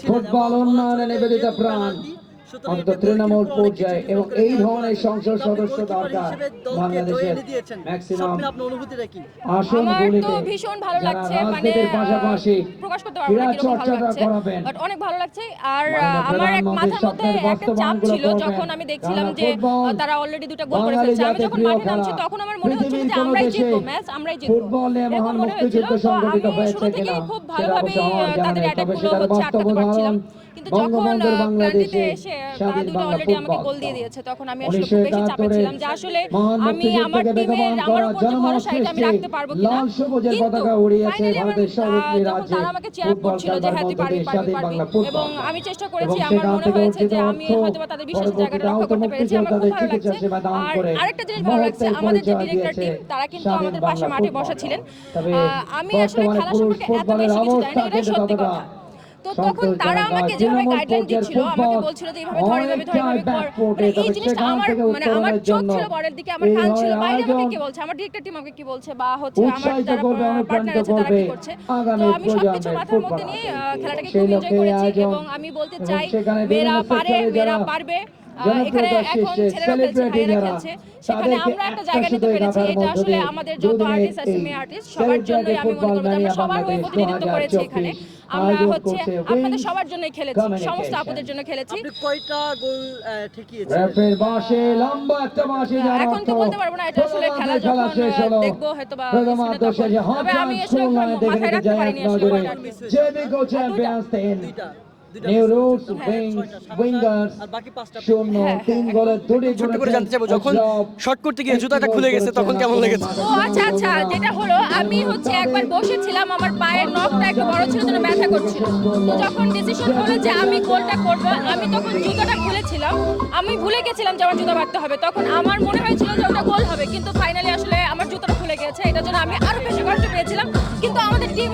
Football উন্নয়নে নিবেদিত প্রাণ অন্তত তৃণমূল পর্যায়ে এবং এই ধরনের সংসদ সদস্য দরকার বাংলাদেশের ম্যাক্সিমাম আসন গুলিতে ভীষণ ভালো লাগছে মানে পাশাপাশি প্রকাশ করতে পারব না কীরকম ভালো লাগছে। বাট অনেক ভালো লাগছে। আর আমার এক মাথার মধ্যে একটা চাপ ছিল যখন আমি দেখছিলাম যে তারা অলরেডি দুটো গোল করে ফেলেছে। আমি যখন মাঠে নামছি তখন আমার মনে হচ্ছিল যে আমরাই জিতবো ম্যাচ আমরাই জিতবো। এরকম মহান মনে হয়েছিল। মুক্তিযুদ্ধ তো সংগঠিত আমি হয়েছে শুরু থেকেই কিনা খুব জানা তাদের অ্যাটাকগুলো হচ্ছে আটকাতে পারছিলাম। কিন্তু যখন ক্লান্তিতে এসে তারা দুটো অলরেডি আমাকে গোল দিয়ে দিয়েছে তখন আমি আসলে খুব বেশি চাপে ছিলাম যে আসলে আমি আমার টিমের আমার উপর যে ভরসা এটা আমি রাখতে পারব কিনা? কিন্তু finally আমার, তারা আমাকে চেয়ার আপ করছিল যে হ্যাঁ তুই পারবি পারবি। পারবি এবং আমি চেষ্টা করেছি আমার মনে হয়েছে যে আমি হয়তো বা তাদের বিশ্বাসের জায়গাটা রক্ষা করতে পেরেছি আমার খুব ভালো লাগছে। আর আরেকটা জিনিস ভালো লাগছে আমাদের যে ডিরেক্টর টিম তারা কিন্তু আমাদের পাশে মাঠে বসা ছিলেন। আহ, আমি আসলে খেলা সম্পর্কে এত বেশি কিছু জানি না এটাই এটা সত্যি কথা। তখন তারা আমাকে যেভাবে গাইডলাইন দিচ্ছিল আমাকে বলছিল যে এইভাবে ধর এইভাবে ধর এইভাবে কর মানে এই জিনিসটা আমার মানে আমার চোখ ছিল বলের দিকে আমার কান ছিল বাইরে আমাকে কি বলছে আমার ডিরেক্টর টিম আমাকে কি বলছে বা হচ্ছে আমার যারা পার্টনার আছে তারা কি করছে? তো আমি সবকিছু মাথার মধ্যে নিয়ে খেলাটাকে খুব এনজয় করেছি এবং আমি বলতে চাই মেয়েরা পারে মেয়েরা পারবে। এখানে এখন ছেলেরা খেলছে celebrity খেলছে। সেখানে আমরা একটা জায়গা নিতে পেরেছি এটা আসলে আমাদের যত আর্টিস্ট আছে এই মেয়ে আর্টিস্ট সবার জন্যই আমি মনে করব আমরা সবার হয়ে প্রতিনিধিত্ব করেছি এখানে। আমরা হচ্ছে আপনাদের সবার জন্যই খেলেছি সমস্ত। আপুদের জন্য খেলেছি। আপনি কয়টা গোল ঠেকিয়েছেন? রেফের বাঁশে লম্বা একটা বাঁশি এখন তো বলতে পারব না এটা আসলে খেলা যখন দেখব হয়তো বা তবে আমি আসলে মাথায় রাখতে পারিনি আসলে চ্যাম্পিয়ন্স উইঙ্গার্স শূন্য তিন গোলের দুটি ছোট্ট করে জানতে চাইব, যখন শট করতে গিয়ে জুতাটা খুলে গেছে, তখন কেমন লেগেছে? ও আচ্ছা আচ্ছা যেটা হলো আমি হচ্ছে একবার বসেছিলাম আমার পায়ের নখটা একটু বড় ছিল জন্য ব্যথা করছিল। যখন ডিসিশন হলো যে আমি গোলটা করব আমি তখন জুতোটা খুলেছিলাম। আমি ভুলে গেছিলাম যে আমার জুতো বাঁধতে হবে। তখন আমার মনে হয়েছিল যে ওটা গোল হবে কিন্তু ফাইনালি আসলে আমার জুতোটা খুলে গেছে। এটার জন্য আমি আরও বেশি কষ্ট পেয়েছিলাম। কিন্তু আমাদের টিম